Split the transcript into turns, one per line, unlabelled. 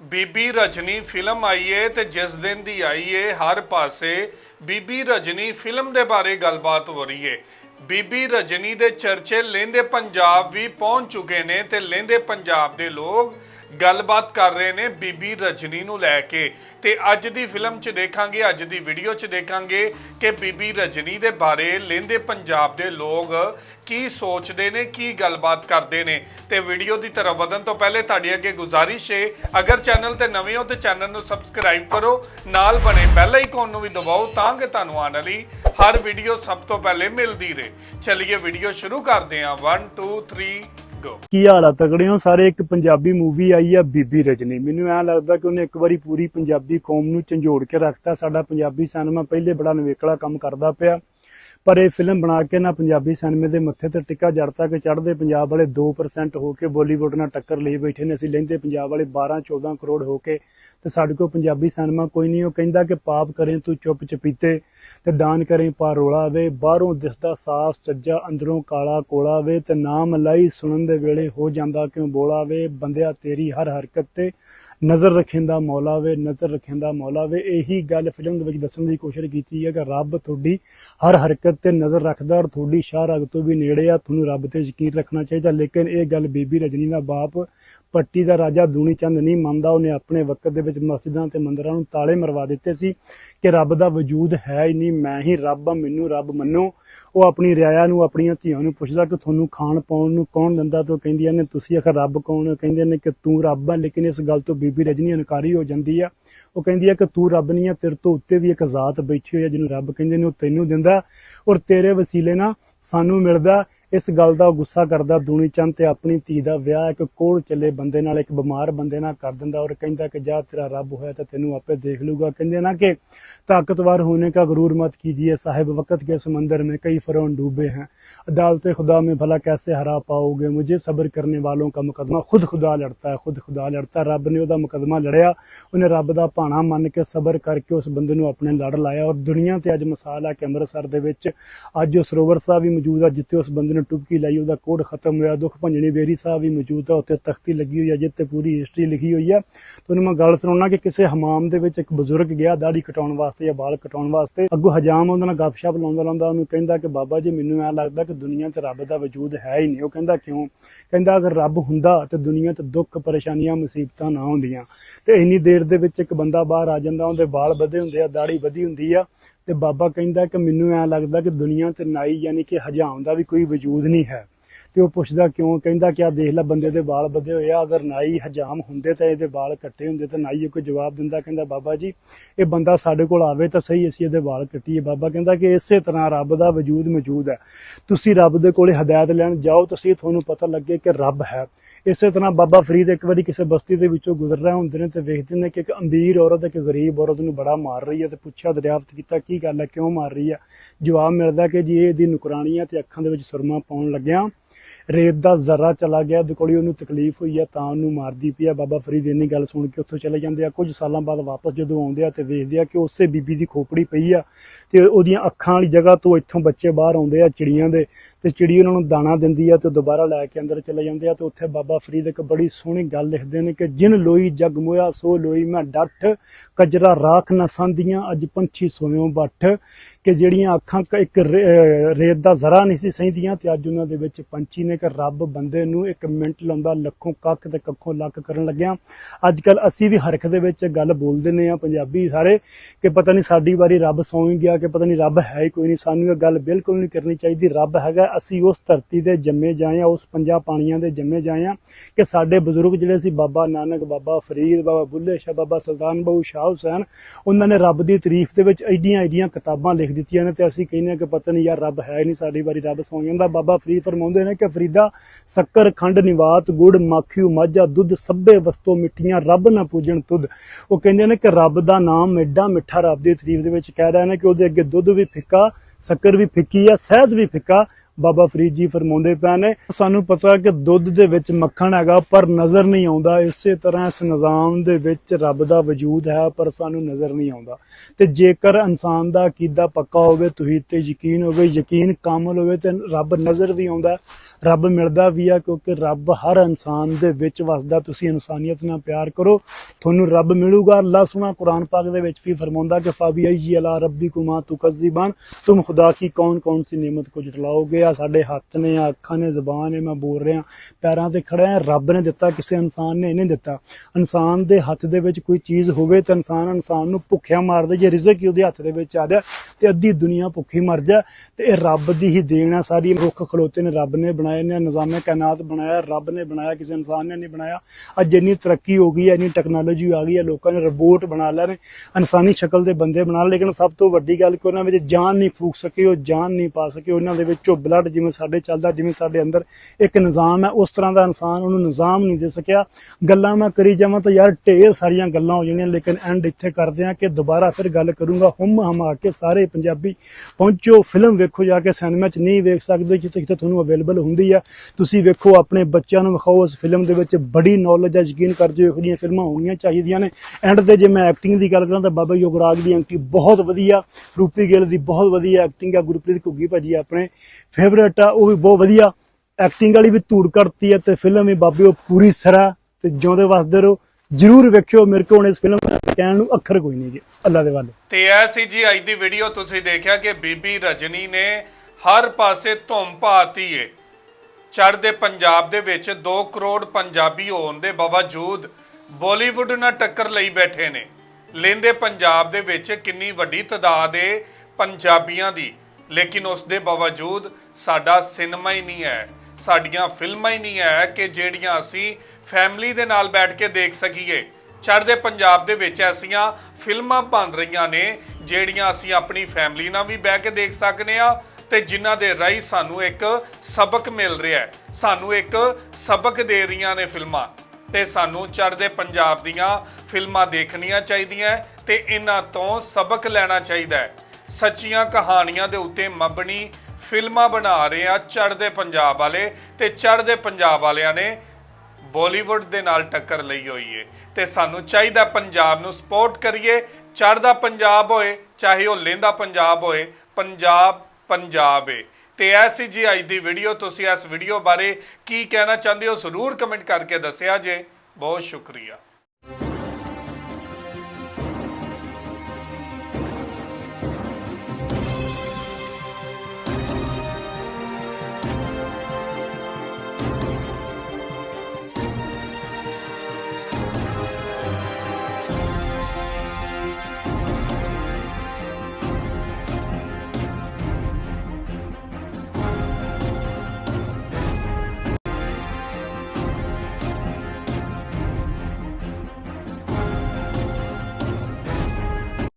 ਬੀਬੀ Rajni film ਆਈ ਏ ਤੇ ਜਿਸ ਦਿਨ ਦੀ ਆਈ ਏ ਹਰ ਪਾਸੇ ਬੀਬੀ ਰਜਨੀ ਫਿਲਮ ਦੇ ਬਾਰੇ ਗੱਲਬਾਤ ਹੋ ਰਹੀ ਏ। ਬੀਬੀ ਰਜਨੀ ਦੇ ਚਰਚੇ ਲਹਿੰਦੇ ਪੰਜਾਬ ਵੀ ਪਹੁੰਚ ਚੁੱਕੇ ਨੇ ਤੇ ਲਹਿੰਦੇ ਪੰਜਾਬ ਦੇ ਲੋਕ ਗੱਲਬਾਤ ਕਰ ਰਹੇ ਨੇ ਬੀਬੀ ਰਜਨੀ ਨੂੰ ਲੈ ਕੇ। ਤੇ ਅੱਜ ਦੀ ਫਿਲਮ 'ਚ ਦੇਖਾਂਗੇ, ਅੱਜ ਦੀ ਵੀਡੀਓ 'ਚ ਦੇਖਾਂਗੇ ਕਿ ਬੀਬੀ ਰਜਨੀ ਦੇ ਬਾਰੇ ਲਹਿੰਦੇ ਪੰਜਾਬ ਦੇ ਲੋਕ ਕੀ ਸੋਚਦੇ ਨੇ, ਕੀ ਗੱਲਬਾਤ ਕਰਦੇ ਨੇ ਤੇ ਵੀਡੀਓ ਦੀ ਤਰਫ ਵਧਣ ਤੋਂ ਪਹਿਲੇ ਤੁਹਾਡੀ ਅੱਗੇ ਗੁਜ਼ਾਰਿਸ਼ ਹੈ, ਅਗਰ ਚੈਨਲ ਤੇ ਨਵੇਂ ਹੋ ਤੇ ਚੈਨਲ ਨੂੰ ਸਬਸਕ੍ਰਾਈਬ ਕਰੋ, ਨਾਲ ਬਣੇ ਬੈਲ ਆਈਕਨ ਨੂੰ ਵੀ ਦਬਾਓ ਤਾਂ ਕਿ ਤੁਹਾਨੂੰ ਆਉਣ ਵਾਲੀ ਹਰ ਵੀਡੀਓ ਸਭ ਤੋਂ ਪਹਿਲੇ ਮਿਲਦੀ ਰਹੇ। ਚਲਿਏ ਵੀਡੀਓ ਸ਼ੁਰੂ ਕਰਦੇ ਹਾਂ। 1 2 3
ਕੀ ਹਾਲ ਆ? ਤਗੜਿਓ ਸਾਰੇ ਇੱਕ ਪੰਜਾਬੀ ਮੂਵੀ ਆਈ ਆ ਬੀਬੀ ਰਜਨੀ। ਮੈਨੂੰ ਐਂ ਲੱਗਦਾ ਕਿ ਉਹਨੇ ਇੱਕ ਵਾਰੀ ਪੂਰੀ ਪੰਜਾਬੀ ਕੌਮ ਨੂੰ ਝੰਜੋੜ ਕੇ ਰੱਖਤਾ। ਸਾਡਾ ਪੰਜਾਬੀ ਸਿਨੇਮਾ ਪਹਿਲੇ ਬੜਾ ਨਵੇਕਲਾ ਕੰਮ ਕਰਦਾ ਪਿਆ। ਪਰ ਇਹ ਫਿਲਮ ਬਣਾ ਕੇ ਨਾ ਪੰਜਾਬੀ ਸਿਨੇਮੇ ਦੇ ਮੱਥੇ ਤੇ ਟਿੱਕਾ ਜੜਤਾ ਕਿ ਚੜ੍ਹਦੇ ਪੰਜਾਬ ਵਾਲੇ 2% ਹੋ ਕੇ ਬਾਲੀਵੁੱਡ ਨਾਲ ਟੱਕਰ ਲਈ ਬੈਠੇ ਨੇ। ਅਸੀਂ ਲੈਂਦੇ ਪੰਜਾਬ ਵਾਲੇ 12 14 ਕਰੋੜ ਹੋ ਕੇ ਤੇ ਸਾਡੇ ਕੋਲ ਪੰਜਾਬੀ ਸਿਨੇਮਾ ਕੋਈ ਨਹੀਂ। ਉਹ ਕਹਿੰਦਾ ਕਿ ਪਾਪ ਕਰੇ, ਤੂੰ ਚੁੱਪ ਚਪੀਤੇ ਤੇ ਦਾਨ ਕਰੇ, ਪਾ ਰੋਲਾ ਵੇ। ਬਾਹਰੋਂ ਦਿਸਦਾ ਸਾਫ਼ ਸੱਜਾ ਅੰਦਰੋਂ ਕਾਲਾ ਕੋਲਾ ਵੇ ਤੇ ਨਾਮ ਲਾਈ ਸੁਣਨ ਦੇ ਵੇਲੇ ਹੋ ਜਾਂਦਾ ਕਿਉਂ ਬੋਲਾ ਵੇ? ਬੰਦਿਆ ਤੇਰੀ ਹਰ ਹਰਕਤ ਤੇ ਨਜ਼ਰ ਰੱਖੇਂਦਾ ਮੌਲਾ ਵੇ, ਨਜ਼ਰ ਰੱਖੇਂਦਾ ਮੌਲਾ ਵੇ। ਇਹੀ ਗੱਲ ਫਿਲਮ ਦੇ ਵਿੱਚ ਦੱਸਣ ਦੀ ਕੋਸ਼ਿਸ਼ ਕੀਤੀ ਹੈ ਕਿ ਰੱਬ ਤੁਹਾਡੀ ਹਰ ਹਰਕਤ ਤੇ ਨਜ਼ਰ ਰੱਖਦਾ ਔਰ ਤੁਹਾਡੀ ਸ਼ਾਹ ਰਗ ਤੋਂ ਵੀ ਨੇੜੇ ਆ। ਤੁਹਾਨੂੰ ਰੱਬ ਤੇ ਯਕੀਨ ਰੱਖਣਾ ਚਾਹੀਦਾ। ਲੇਕਿਨ ਇਹ ਗੱਲ ਬੀਬੀ ਰਜਨੀ ਦਾ ਬਾਪ ਪੱਟੀ ਦਾ ਰਾਜਾ ਦੂਣੀ ਚੰਦ ਨਹੀਂ ਮੰਨਦਾ। ਉਹਨੇ ਆਪਣੇ ਵਕਤ ਦੇ ਵਿੱਚ ਮਸਜਿਦਾਂ ਤੇ ਮੰਦਰਾਂ ਨੂੰ ਤਾਲੇ ਮਰਵਾ ਦਿੱਤੇ ਸੀ ਕਿ ਰੱਬ ਦਾ ਵਜੂਦ ਹੈ ਹੀ ਨਹੀਂ। ਮੈਂ ਹੀ ਰੱਬ ਆ, ਮੈਨੂੰ ਰੱਬ ਮੰਨੋ। ਉਹ ਆਪਣੀ ਰਿਆਇਆ ਨੂੰ, ਆਪਣੀਆਂ ਧੀਆਂ ਨੂੰ ਪੁੱਛਦਾ ਕਿ ਤੁਹਾਨੂੰ ਖਾਣ ਪਾਉਣ ਨੂੰ ਕੌਣ ਦਿੰਦਾ? ਤੇ ਉਹ ਕਹਿੰਦੀਆਂ ਨੇ, ਤੁਸੀਂ ਆਖਰ ਰੱਬ ਕੌਣ ਕਹਿੰਦੇ ਨੇ ਕਿ ਤੂੰ ਰੱਬ ਆ। ਲੇਕਿਨ ਇਸ ਗੱਲ ਤੋਂ ਬੀਬੀ ਰਜਨੀ ਇਨਕਾਰੀ ਹੋ ਜਾਂਦੀ ਆ। ਉਹ ਕਹਿੰਦੀ ਆ ਕਿ ਤੂੰ ਰੱਬ ਨਹੀਂ ਆ, ਤੇਰੇ ਤੋਂ ਉੱਤੇ ਵੀ ਇੱਕ ਜ਼ਾਤ ਬੈਠੀ ਹੋਈ ਆ, ਜਿਹਨੂੰ ਰੱਬ ਕਹਿੰਦੇ ਨੇ ਉਹ ਤੈਨੂੰ ਦਿੰਦਾ। ਔਰ ਤੇਰੇ ਵਸੀਲੇ ਨਾਲ ਸਾਨੂੰ ਮਿਲਦਾ। ਇਸ ਗੱਲ ਦਾ ਉਹ ਗੁੱਸਾ ਕਰਦਾ ਦੂਣੀ ਚੰਦ ਤੇ ਆਪਣੀ ਧੀ ਦਾ ਵਿਆਹ ਇੱਕ ਕੋਲ ਚੱਲੇ ਬੰਦੇ ਨਾਲ ਇੱਕ ਬਿਮਾਰ ਬੰਦੇ ਨਾਲ ਕਰ ਦਿੰਦਾ ਔਰ ਕਹਿੰਦਾ ਕਿ ਜਾ ਤੇਰਾ ਰੱਬ ਹੋਇਆ ਤਾਂ ਤੈਨੂੰ ਆਪੇ ਦੇਖ ਲੂਗਾ ਕਹਿੰਦੇ ਨਾ ਕਿ ताकतवर होने का गरूर मत कीजिए साहिब वक्त के समंदर में कई फरौन डूबे हैं अदालत खुदा में भला कैसे हरा पाओगे मुझे सब्र करने वालों का मुकदमा खुद खुदा लड़ता है खुद खुदा लड़ता है ਰੱਬ ਨੇ ਉਹਦਾ ਮੁਕਦਮਾ ਲੜਿਆ ਉਹਨੇ ਰੱਬ ਦਾ ਭਾਣਾ ਮੰਨ ਕੇ ਸਬਰ ਕਰਕੇ ਉਸ ਬੰਦੇ ਨੂੰ ਆਪਣੇ ਲੜ ਲਾਇਆ ਔਰ ਦੁਨੀਆ ਤੇ ਅੱਜ ਮਿਸਾਲ ਆ ਕਿ ਅੰਮ੍ਰਿਤਸਰ ਦੇ ਵਿੱਚ ਅੱਜ ਉਹ ਸਰੋਵਰ ਸਾਹਿਬ ਵੀ ਮੌਜੂਦ ਆ ਜਿੱਥੇ ਉਸ ਬੰਦੇ ਨੇ ਟੁਬਕੀ ਲਾਈ, ਉਹਦਾ ਕੋਡ ਖਤਮ ਹੋਇਆ। ਦੁੱਖ ਭੰਜਣੀ ਬੇਰੀ ਸਾਹਿਬ ਵੀ ਮੌਜੂਦ ਆ, ਉੱਥੇ ਤਖਤੀ ਲੱਗੀ ਹੋਈ ਹੈ ਜਿੱਥੇ ਪੂਰੀ ਹਿਸਟਰੀ ਲਿਖੀ ਹੋਈ ਹੈ ਤੁਹਾਨੂੰ ਮੈਂ ਗੱਲ ਸੁਣਾਉਣਾ ਕਿ ਕਿਸੇ ਹਮਾਮ ਦੇ ਵਿੱਚ ਇੱਕ ਬਜ਼ੁਰਗ ਗਿਆ ਦਾੜੀ ਕਟਾਉਣ ਵਾਸਤੇ ਜਾਂ ਵਾਲ ਕਟਾਉਣ ਵਾਸਤੇ। ਅੱਗੋਂ ਹਜਾਮ ਉਹਦੇ ਨਾਲ ਗੱਪਸ਼ਪ ਲਾਉਂਦਾ ਲਾਉਂਦਾ ਉਹਨੂੰ ਕਹਿੰਦਾ ਕਿ ਬਾਬਾ ਜੀ, ਮੈਨੂੰ ਐ ਲੱਗਦਾ ਕਿ ਦੁਨੀਆ ਤੇ ਰੱਬ ਦਾ ਵਜੂਦ ਹੈ ਹੀ ਨਹੀਂ। ਉਹ ਕਹਿੰਦਾ, ਕਿਉਂ? ਕਹਿੰਦਾ, ਅਗਰ ਰੱਬ ਹੁੰਦਾ ਤੇ ਦੁਨੀਆ ਤੇ ਦੁੱਖ, ਪਰੇਸ਼ਾਨੀਆਂ, ਮੁਸੀਬਤਾਂ ਨਾ ਹੁੰਦੀਆਂ। ਤੇ ਇੰਨੀ ਦੇਰ ਦੇ ਵਿੱਚ ਇੱਕ ਬੰਦਾ ਬਾਹਰ ਆ ਜਾਂਦਾ, ਉਹਦੇ ਵਾਲ ਵਧੇ ਹੁੰਦੇ ਆ ਦਾੜੀ ਵਧੀ ਹੁੰਦੀ ਆ। ਤੇ ਬਾਬਾ ਕਹਿੰਦਾ ਕਿ ਮੈਨੂੰ ਐ ਲੱਗਦਾ ਕਿ ਦੁਨੀਆ ਤੇ ਨਾਈ ਯਾਨੀ ਕਿ ਹਜਾਮ ਦਾ ਵੀ ਕੋਈ ਵਜੂਦ ਨਹੀਂ ਹੈ। ਤੇ ਉਹ ਪੁੱਛਦਾ ਕਿਉਂ? ਕਹਿੰਦਾ ਕਿ ਆ ਦੇਖ ਲੈ ਬੰਦੇ ਦੇ ਵਾਲ ਵਧੇ ਹੋਏ ਆ, ਅਗਰ ਨਾਈ ਹਜਾਮ ਹੁੰਦੇ ਤਾਂ ਇਹਦੇ ਵਾਲ ਕੱਟੇ ਹੁੰਦੇ ਤਾਂ ਨਾਈ ਇਹ ਕੋਈ ਜਵਾਬ ਦਿੰਦਾ। ਕਹਿੰਦਾ ਬਾਬਾ ਜੀ, ਇਹ ਬੰਦਾ ਸਾਡੇ ਕੋਲ ਆਵੇ ਤਾਂ ਸਹੀ ਅਸੀਂ ਇਹਦੇ ਵਾਲ ਕੱਟੀਏ। ਬਾਬਾ ਕਹਿੰਦਾ ਕਿ ਇਸੇ ਤਰ੍ਹਾਂ ਰੱਬ ਦਾ ਵਜੂਦ ਮੌਜੂਦ ਹੈ। ਤੁਸੀਂ ਰੱਬ ਦੇ ਕੋਲੇ ਹਦਾਇਤ ਲੈਣ ਜਾਓ ਤੁਸੀਂ ਤੁਹਾਨੂੰ ਪਤਾ ਲੱਗੇ ਕਿ ਰੱਬ ਹੈ। ਇਸੇ ਤਰ੍ਹਾਂ ਬਾਬਾ ਫਰੀਦ ਇੱਕ ਵਾਰੀ ਕਿਸੇ ਬਸਤੀ ਦੇ ਵਿੱਚੋਂ ਗੁਜ਼ਰ ਰਹੇ ਹੁੰਦੇ ਨੇ ਤੇ ਵੇਖਦੇ ਨੇ ਕਿ ਇੱਕ ਅਮੀਰ ਔਰਤ ਇੱਕ ਗਰੀਬ ਔਰਤ ਨੂੰ ਬੜਾ ਮਾਰ ਰਹੀ ਹੈ ਤੇ ਪੁੱਛਿਆ ਦਰਿਆਫਤ ਕੀਤਾ, ਕੀ ਗੱਲ ਹੈ? ਕਿਉਂ ਮਾਰ ਰਹੀ ਹੈ? ਜਵਾਬ ਮਿਲਦਾ ਕਿ ਜੀ ਇਹ ਇਹਦੀ ਨੁਕਰਾਣੀ ਹੈ ਤੇ ਅੱਖਾਂ ਦੇ ਵਿੱਚ ਸੁਰਮਾ ਪਾਉਣ ਲੱਗਿਆ। ਰੇਤ ਦਾ ਜ਼ਰਾ ਚਲਾ ਗਿਆ, ਉਹਦੇ ਕੋਲ ਉਹਨੂੰ ਤਕਲੀਫ ਹੋਈ ਆ ਤਾਂ ਉਹਨੂੰ ਮਾਰਦੀ ਪਈ ਆ ਬਾਬਾ ਫਰੀਦ ਇੰਨੀ ਗੱਲ ਸੁਣ ਕੇ ਉੱਥੋਂ ਚਲੇ ਜਾਂਦੇ ਆ। ਕੁਝ ਸਾਲਾਂ ਬਾਅਦ ਵਾਪਸ ਜਦੋਂ ਆਉਂਦੇ ਆ ਤੇ ਵੇਖਦੇ ਆ ਕਿ ਉਸੇ ਬੀਬੀ ਦੀ ਖੋਪੜੀ ਪਈ ਆ ਤੇ ਉਹਦੀਆਂ ਅੱਖਾਂ ਵਾਲੀ ਜਗ੍ਹਾ ਤੋਂ ਇੱਥੋਂ ਬੱਚੇ ਬਾਹਰ ਆਉਂਦੇ ਆ ਚਿੜੀਆਂ ਦੇ। ਤੇ ਚਿੜੀ ਉਹਨਾਂ ਨੂੰ ਦਾਣਾ ਦਿੰਦੀ ਆ ਤੇ ਦੁਬਾਰਾ ਲੈ ਕੇ ਅੰਦਰ ਚਲੇ ਜਾਂਦੇ ਆ ਤੇ ਉੱਥੇ ਬਾਬਾ ਫਰੀਦ ਇੱਕ ਬੜੀ ਸੋਹਣੀ ਗੱਲ ਲਿਖਦੇ ਨੇ ਕਿ ਜਿਨ ਲੋਈ ਜਗ ਮੋਇਆ, ਸੋ ਲੋਈ ਮੈਂ ਡੱਠ, ਕਜਰਾ ਰਾਖ ਨਾ ਸੰਦੀਆਂ ਅੱਜ ਪੰਛੀ ਸੋਇਓ ਬੱਠ। ਕਿ ਜਿਹੜੀਆਂ ਅੱਖਾਂ ਕ- ਇੱਕ ਰੇ- ਰੇਤ ਦਾ ਜ਼ਰਾ ਨਹੀਂ ਸੀ ਸਹਿੰਦੀਆਂ ਤੇ ਅੱਜ ਉਹਨਾਂ ਦੇ ਵਿੱਚ ਪੰਛੀ ਨੇ ਕਿ ਰੱਬ ਬੰਦੇ ਨੂੰ ਇੱਕ ਮਿੰਟ ਲਾਉਂਦਾ ਲੱਖੋਂ ਕੱਖ ਤੇ ਕੱਖੋਂ ਲੱਕ ਕਰਨ ਲੱਗਿਆ। ਅੱਜ ਕੱਲ ਅਸੀਂ ਵੀ ਹਰਖ ਦੇ ਵਿੱਚ ਗੱਲ ਬੋਲਦੇ ਨੇ ਆ ਪੰਜਾਬੀ ਸਾਰੇ ਕਿ ਪਤਾ ਨਹੀਂ ਸਾਡੀ ਵਾਰੀ ਰੱਬ ਸੌਂ ਹੀ ਗਿਆ, ਕਿ ਪਤਾ ਨਹੀਂ ਰੱਬ ਹੈ ਹੀ ਕੋਈ ਨਹੀਂ, ਸਾਨੂੰ ਇਹ ਗੱਲ ਬਿਲਕੁਲ ਨਹੀਂ ਕਰਨੀ ਚਾਹੀਦੀ, ਰੱਬ ਹੈਗਾ ਅਸੀਂ ਉਸ ਧਰਤੀ ਦੇ ਜੰਮੇ ਜਾਏ ਆ ਉਸ ਪੰਜਾਂ ਪਾਣੀਆਂ ਦੇ ਜੰਮੇ ਜਾਏ ਆ ਕਿ ਸਾਡੇ ਬਜ਼ੁਰਗ ਜਿਹੜੇ ਸੀ, ਬਾਬਾ ਨਾਨਕ, ਬਾਬਾ ਫਰੀਦ, ਬਾਬਾ ਬੁੱਲੇ ਸ਼ਾਹ, ਬਾਬਾ ਸੁਲਤਾਨ ਬਾਬੂ ਸ਼ਾਹ ਹੁਸੈਨ, ਉਹਨਾਂ ਨੇ ਰੱਬ ਦੀ ਤਾਰੀਫ ਦੇ ਵਿੱਚ ਐਡੀਆਂ ਐਡੀਆਂ ਕਿਤਾਬਾਂ ਲਿਖ ਦਿੱਤੀਆਂ ਨੇ ਤੇ ਅਸੀਂ ਕਹਿੰਦੇ ਹਾਂ ਕਿ ਪਤਾ ਨਹੀਂ ਯਾਰ ਰੱਬ ਹੈ ਨਹੀਂ ਸਾਡੀ ਵਾਰੀ, ਰੱਬ ਸੌਂ ਜਾਂਦਾ। ਬਾਬਾ ਫਰੀਦ ਫਰਮਾਉਂਦੇ ਨੇ ਕਿ ਫਰੀਦਾ, ਸ਼ੱਕਰ, ਖੰਡ, ਨਿਵਾਤ, ਗੁੜ ਮਾਖੀਓ ਮਾਝਾ, ਦੁੱਧ ਸਭੇ ਵਸਤੋ ਮਿੱਠੀਆਂ ਰੱਬ ਨਾ ਪੂਜਣ ਤੁਧ। ਉਹ ਕਹਿੰਦੇ ਨੇ ਕਿ ਰੱਬ ਦਾ ਨਾਮ ਐਡਾ ਮਿੱਠਾ ਰੱਬ ਦੀ ਤਾਰੀਫ ਦੇ ਵਿੱਚ ਕਹਿ ਰਿਹਾ ਨੇ ਕਿ ਉਹਦੇ ਅੱਗੇ ਦੁੱਧ ਵੀ ਫਿੱਕਾ, ਸ਼ੱਕਰ ਵੀ ਫਿੱਕੀ ਆ, ਸ਼ਹਿਦ ਵੀ ਫਿੱਕਾ। ਬਾਬਾ ਫਰੀਦ ਜੀ ਫਰਮਾਉਂਦੇ ਪਏ ਨੇ, ਸਾਨੂੰ ਪਤਾ ਕਿ ਦੁੱਧ ਦੇ ਵਿੱਚ ਮੱਖਣ ਹੈਗਾ, ਪਰ ਨਜ਼ਰ ਨਹੀਂ ਆਉਂਦਾ। ਇਸੇ ਤਰ੍ਹਾਂ ਇਸ ਨਿਜ਼ਾਮ ਦੇ ਵਿੱਚ ਰੱਬ ਦਾ ਵਜੂਦ ਹੈ, ਪਰ ਸਾਨੂੰ ਨਜ਼ਰ ਨਹੀਂ ਆਉਂਦਾ। ਤੇ ਜੇਕਰ ਇਨਸਾਨ ਦਾ ਅਕੀਦਾ ਪੱਕਾ ਹੋਵੇ ਤੌਹੀਦ ਤੇ ਯਕੀਨ ਹੋਵੇ, ਯਕੀਨ ਕਾਮਲ ਹੋਵੇ, ਤੇ ਰੱਬ ਨਜ਼ਰ ਵੀ ਆਉਂਦਾ ਰੱਬ ਮਿਲਦਾ ਵੀ ਆ, ਕਿਉਂਕਿ ਰੱਬ ਹਰ ਇਨਸਾਨ ਦੇ ਵਿੱਚ ਵਸਦਾ ਤੁਸੀਂ ਇਨਸਾਨੀਅਤ ਨਾਲ ਪਿਆਰ ਕਰੋ, ਤੁਹਾਨੂੰ ਰੱਬ ਮਿਲੂਗਾ। ਅੱਲਾਹ ਸੁਣਾ ਕੁਰਾਨ ਪਾਕ ਦੇ ਵਿੱਚ ਵੀ ਫਰਮਾਉਂਦਾ ਕਿ, ਫਾਬੀ ਅਈ ਅਲਾ ਰੱਬੀ ਰੱਬਿਕੁਮਾ ਤੁਕਜ਼ਿਬਾਨ ਤੁਮ ਖੁਦਾ ਕੀ ਕੌਣ ਕੌਣ ਸੀ ਨਿਮਤ ਕੋ ਜਟਲਾਓਗੇ ਆ, ਸਾਡੇ ਹੱਥ ਨੇ ਆ, ਅੱਖਾਂ ਨੇ, ਜ਼ਬਾਨ ਨੇ, ਮੈਂ ਬੋਲ ਰਿਹਾ। ਪੈਰਾਂ ਤੇ ਖੜਾ ਹਾਂ, ਰੱਬ ਨੇ ਦਿੱਤਾ, ਕਿਸੇ ਇਨਸਾਨ ਨੇ ਨਹੀਂ ਦਿੱਤਾ। ਇਨਸਾਨ ਦੇ ਹੱਥ ਦੇ ਵਿੱਚ ਕੋਈ ਚੀਜ਼ ਹੋਵੇ ਤਾਂ ਇਨਸਾਨ ਇਨਸਾਨ ਨੂੰ ਭੁੱਖਿਆ ਮਾਰਦਾ, ਜੇ ਰਿਜ਼ਕ ਹੀ ਉਹਦੇ ਹੱਥ ਦੇ ਵਿੱਚ ਆ ਰਿਹਾ ਤੇ ਅੱਧੀ ਦੁਨੀਆ ਭੁੱਖੀ ਮਰ ਜਾ ਤੇ ਇਹ ਰੱਬ ਦੀ ਹੀ ਦੇਣ ਆ। ਸਾਰੀ ਰੁੱਖ ਖਲੋਤੇ ਨੇ, ਰੱਬ ਨੇ ਬਣਾਏ ਨੇ, ਨਿਜ਼ਾਮੇ ਕਾਇਨਾਤ ਬਣਾਇਆ, ਰੱਬ ਨੇ ਬਣਾਇਆ, ਕਿਸੇ ਇਨਸਾਨ ਨੇ ਨਹੀਂ ਬਣਾਇਆ। ਅੱਜ ਇੰਨੀ ਤਰੱਕੀ ਹੋ ਗਈ ਹੈ, ਇੰਨੀ ਟੈਕਨੋਲੋਜੀ ਆ ਗਈ ਹੈ, ਲੋਕਾਂ ਨੇ ਰੋਬੋਟ ਬਣਾ ਲਏ ਨੇ, ਇਨਸਾਨੀ ਸ਼ਕਲ ਦੇ ਬੰਦੇ ਬਣਾ ਲਏ, ਲੇਕਿਨ ਸਭ ਤੋਂ ਵੱਡੀ ਗੱਲ ਕਿ ਉਹਨਾਂ ਵਿੱਚ ਜਾਨ ਨਹੀਂ ਫੂਕ ਸਕੇ, ਉਹ ਜਾਨ ਨਹੀਂ ਪਾ ਸਕੇ। ਉਹਨਾਂ ਦੇ ਵਿੱਚੋਂ ਬਲੱਡ ਜਿਵੇਂ ਸਾਡੇ ਚੱਲਦਾ, ਜਿਵੇਂ ਸਾਡੇ ਅੰਦਰ ਇੱਕ ਨਿਜ਼ਾਮ ਹੈ, ਉਸ ਤਰ੍ਹਾਂ ਦਾ ਇਨਸਾਨ ਉਹਨੂੰ ਨਿਜ਼ਾਮ ਨਹੀਂ ਦੇ ਸਕਿਆ। ਗੱਲਾਂ ਮੈਂ ਕਰੀ ਜਾਵਾਂ ਤਾਂ ਯਾਰ ਢੇਰ ਸਾਰੀਆਂ ਗੱਲਾਂ ਹੋ ਜਾਣੀਆਂ, ਲੇਕਿਨ ਐਂਡ ਇੱਥੇ ਕਰਦੇ ਆ ਕਿ ਦੁਬਾਰਾ ਫਿਰ ਗੱਲ ਕਰੂੰਗਾ। ਹੁਮ ਹਮਾ ਕੇ ਸਾਰੇ ਪੰਜਾਬੀ। ਪਹੁੰਚੋ ਫਿਲਮ ਵੇਖੋ ਜਾ ਕੇ ਸਿਨੇਮਾ 'ਚ ਨਹੀਂ ਵੇਖ ਸਕਦੇ ਜਿੱਥੇ ਕਿਤੇ ਤੁਹਾਨੂੰ ਅਵੇਲੇਬਲ ਹੁੰਦੀ ਆ। ਤੁਸੀਂ ਵੇਖੋ, ਆਪਣੇ ਬੱਚਿਆਂ ਨੂੰ ਵਿਖਾਓ ਉਸ ਫਿਲਮ ਦੇ ਵਿੱਚ। ਬੜੀ ਨੌਲੇਜ ਆ, ਯਕੀਨ ਕਰ ਜਿਓ ਇਹੋ ਜਿਹੀਆਂ ਫਿਲਮਾਂ ਹੋਣੀਆਂ ਚਾਹੀਦੀਆਂ ਨੇ। ਐਂਡ ਤੇ ਜੇ ਮੈਂ ਐਕਟਿੰਗ ਦੀ ਗੱਲ ਕਰਾਂ ਤਾਂ ਬਾਬਾ ਯੋਗਰਾਜ ਦੀ ਐਕਟਿੰਗ ਬਹੁਤ ਵਧੀਆ, ਰੂਪੀ ਗਿੱਲ ਦੀ ਬਹੁਤ ਵਧੀਆ ਐਕਟਿੰਗ ਆ, ਗੁਰਪ੍ਰੀਤ ਘੁੱਗੀ ਭਾਜੀ ਆਪਣੇ ਫੇਵਰੇਟ ਆ, ਉਹ ਵੀ ਬਹੁਤ ਵਧੀਆ। ਐਕਟਿੰਗ ਵਾਲੀ ਵੀ ਧੂੜ ਕਰਤੀ ਹੈ ਤੇ ਫਿਲਮ ਵੀ ਬਾਬੇ ਉਹ ਪੂਰੀ ਸਰਾ ਤੇ ਜਿਉਂਦੇ ਵਸਦੇ ਰਹੋ। ਜਰੂਰ ਵੇਖਿਓ, ਮੇਰੇ ਕੋਲ ਇਸ ਫਿਲਮ ਕਹਿਣ ਨੂੰ ਅੱਖਰ ਕੋਈ ਨਹੀਂ ਜੀ, ਅੱਲਾ ਦੇ ਵੱਲ।
ਤੇ ਇਹ ਸੀ ਜੀ ਅੱਜ ਦੀ ਵੀਡੀਓ ਤੁਸੀਂ ਦੇਖਿਆ ਕਿ ਬੀਬੀ ਰਜਨੀ ਨੇ ਹਰ ਪਾਸੇ ਧੁੰਮ ਪਾਤੀ ਏ। ਚੜ੍ਹਦੇ ਪੰਜਾਬ ਦੇ ਵਿੱਚ 2 ਕਰੋੜ ਪੰਜਾਬੀ ਹੋਣ ਦੇ ਬਾਵਜੂਦ ਬਾਲੀਵੁੱਡ ਨਾਲ ਟੱਕਰ ਲਈ ਬੈਠੇ ਨੇ। ਲੈਂਦੇ ਪੰਜਾਬ ਦੇ ਵਿੱਚ ਕਿੰਨੀ ਵੱਡੀ ਤਾਦਾਦ ਏ ਪੰਜਾਬੀਆਂ ਦੀ। ਲੇਕਿਨ ਉਸ ਦੇ ਬਾਵਜੂਦ ਸਾਡਾ ਸਿਨੇਮਾ ਹੀ ਨਹੀਂ ਹੈ, ਸਾਡੀਆਂ ਫਿਲਮਾਂ ਹੀ ਨਹੀਂ ਹੈ ਕਿ ਜਿਹੜੀਆਂ ਅਸੀਂ ਫੈਮਿਲੀ ਦੇ ਨਾਲ ਬੈਠ ਕੇ ਦੇਖ ਸਕੀਏ। ਚੜ੍ਹਦੇ ਪੰਜਾਬ ਦੇ ਵਿੱਚ ਐਸੀਆਂ ਫਿਲਮਾਂ ਬਣ ਰਹੀਆਂ ਨੇ, ਜਿਹੜੀਆਂ ਅਸੀਂ ਆਪਣੀ ਫੈਮਿਲੀ ਨਾਲ ਵੀ ਬਹਿ ਕੇ ਦੇਖ ਸਕਨੇ ਆ ਤੇ ਜਿਨ੍ਹਾਂ ਦੇ ਰਾਹੀਂ ਸਾਨੂੰ ਇੱਕ ਸਬਕ ਮਿਲ ਰਿਹਾ ਹੈ। ਸਾਨੂੰ ਇੱਕ ਸਬਕ ਦੇ ਰਹੀਆਂ ਨੇ ਫਿਲਮਾਂ ਤੇ ਸਾਨੂੰ ਚੜ੍ਹਦੇ ਪੰਜਾਬ ਦੀਆਂ ਫਿਲਮਾਂ ਦੇਖਣੀਆਂ ਚਾਹੀਦੀਆਂ ਹੈ ਤੇ ਇਹਨਾਂ ਤੋਂ ਸਬਕ ਲੈਣਾ ਚਾਹੀਦਾ ਹੈ। ਸੱਚੀਆਂ ਕਹਾਣੀਆਂ ਦੇ ਉੱਤੇ ਮਬਣੀ ਫਿਲਮਾਂ ਬਣਾ ਰਹੇ ਆ ਚੜ੍ਹਦੇ ਪੰਜਾਬ ਵਾਲੇ ਤੇ ਚੜ੍ਹਦੇ ਪੰਜਾਬ ਵਾਲਿਆਂ ਨੇ ਬਾਲੀਵੁੱਡ ਦੇ ਨਾਲ ਟੱਕਰ ਲਈ ਹੋਈ ਏ। ਤੇ ਸਾਨੂੰ ਚਾਹੀਦਾ ਪੰਜਾਬ ਨੂੰ ਸਪੋਰਟ ਕਰੀਏ, ਚੜ੍ਹਦਾ ਪੰਜਾਬ ਹੋਏ, ਚਾਹੇ ਉਹ ਲਹਿੰਦਾ ਪੰਜਾਬ ਹੋਏ, ਪੰਜਾਬ ਪੰਜਾਬ ਏ। ਤੇ ਐਸੀ ਜੀ ਅੱਜ ਦੀ ਵੀਡੀਓ, ਤੁਸੀਂ ਇਸ ਵੀਡੀਓ ਬਾਰੇ ਕੀ ਕਹਿਣਾ ਚਾਹੁੰਦੇ ਹੋ ਜ਼ਰੂਰ ਕਮੈਂਟ ਕਰਕੇ ਦੱਸਿਆ ਜੇ। ਬਹੁਤ ਸ਼ੁਕਰੀਆ।